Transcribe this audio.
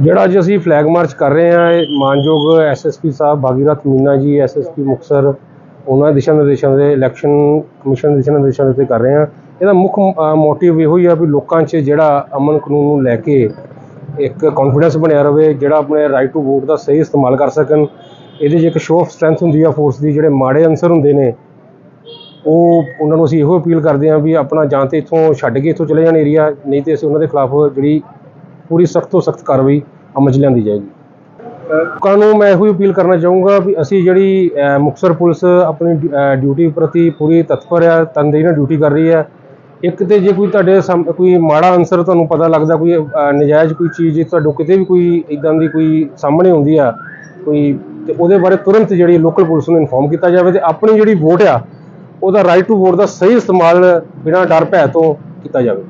ਜਿਹੜਾ ਅੱਜ ਅਸੀਂ ਫਲੈਗ ਮਾਰਚ ਕਰ ਰਹੇ ਹਾਂ, ਇਹ ਮਾਨਯੋਗ ਐਸਐਸਪੀ ਸਾਹਿਬ ਭਾਗੀਰਥ ਮੀਨਾ ਜੀ ਐਸਐਸਪੀ ਮੁਕਤਸਰ, ਉਹਨਾਂ ਦਿਸ਼ਾ ਨਿਰਦੇਸ਼ਾਂ ਦੇ ਇਲੈਕਸ਼ਨ ਕਮਿਸ਼ਨ ਦੇ ਦਿਸ਼ਾ ਨਿਰਦੇਸ਼ਾਂ ਦੇ ਉੱਤੇ ਕਰ ਰਹੇ ਹਾਂ। ਇਹਦਾ ਮੁੱਖ ਮੋਟਿਵ ਇਹੋ ਹੀ ਆ ਵੀ ਲੋਕਾਂ 'ਚ ਜਿਹੜਾ ਅਮਨ ਕਾਨੂੰਨ ਨੂੰ ਲੈ ਕੇ ਇੱਕ ਕੌਨਫੀਡੈਂਸ ਬਣਿਆ ਰਵੇ, ਜਿਹੜਾ ਆਪਣੇ ਰਾਈਟ ਟੂ ਵੋਟ ਦਾ ਸਹੀ ਇਸਤੇਮਾਲ ਕਰ ਸਕਣ। ਇਹਦੇ 'ਚ ਇੱਕ ਸ਼ੋਅ ਆਫ ਸਟਰੈਂਥ ਹੁੰਦੀ ਆ ਫੋਰਸ ਦੀ, ਜਿਹੜੇ ਮਾੜੇ ਅਨਸਰ ਹੁੰਦੇ ਨੇ, ਉਹ ਉਹਨਾਂ ਨੂੰ ਅਸੀਂ ਇਹੋ ਅਪੀਲ ਕਰਦੇ ਹਾਂ ਵੀ ਆਪਣਾ ਜਾਂ ਤੇ ਇੱਥੋਂ ਛੱਡ ਕੇ ਇੱਥੋਂ ਚਲੇ ਜਾਣ ਏਰੀਆ ਨਹੀਂ ਤੇ ਅਸੀਂ ਉਹਨਾਂ ਦੇ ਖਿਲਾਫ ਜਿਹੜੀ ਪੂਰੀ ਸਖਤ ਤੋਂ ਸਖਤ ਕਾਰਵਾਈ ਅਮਲ 'ਚ ਲਿਆਂਦੀ ਜਾਏਗੀ। ਲੋਕਾਂ ਨੂੰ ਮੈਂ ਇਹੋ ਹੀ ਅਪੀਲ ਕਰਨਾ ਚਾਹੂੰਗਾ ਵੀ ਅਸੀਂ ਜਿਹੜੀ ਅਹ, ਮੁਕਤਸਰ ਪੁਲਿਸ ਆਪਣੀ ਡਿਊਟੀ ਪ੍ਰਤੀ ਪੂਰੀ ਤਤਪਰ ਆ ਤਨਦੇਹੀ ਨਾਲ ਡਿਊਟੀ ਕਰ ਰਹੀ ਹੈ ਇੱਕ ਤੇ ਜੇ ਕੋਈ ਤੁਹਾਡੇ ਸਾਹਮ- ਕੋਈ ਮਾੜਾ ਅਨਸਰ ਤੁਹਾਨੂੰ ਪਤਾ ਲੱਗਦਾ ਕੋਈ ਅਹ, ਨਜਾਇਜ਼ ਕੋਈ ਚੀਜ਼ ਤੁਹਾਡੇ ਕਿਤੇ ਵੀ ਕੋਈ ਇਦਾਂ ਦੀ ਕੋਈ ਸਾਹਮਣੇ ਆਉਂਦੀ ਆ ਕੋਈ ਤੇ ਉਹਦੇ ਬਾਰੇ ਤੁਰੰਤ ਜਿਹੜੀ ਲੋਕਲ ਪੁਲਿਸ ਨੂੰ ਇਨਫੋਰਮ ਕੀਤਾ ਜਾਵੇ ਤੇ ਆਪਣੀ ਜਿਹੜੀ ਵੋਟ ਆ ਉਹਦਾ ਰਾਈਟ ਟੂ ਵੋਟ ਦਾ ਸਹੀ ਇਸਤੇਮਾਲ ਬਿਨਾਂ ਡਰ ਭੈ ਤੋਂ ਕੀਤਾ ਜਾਵੇ।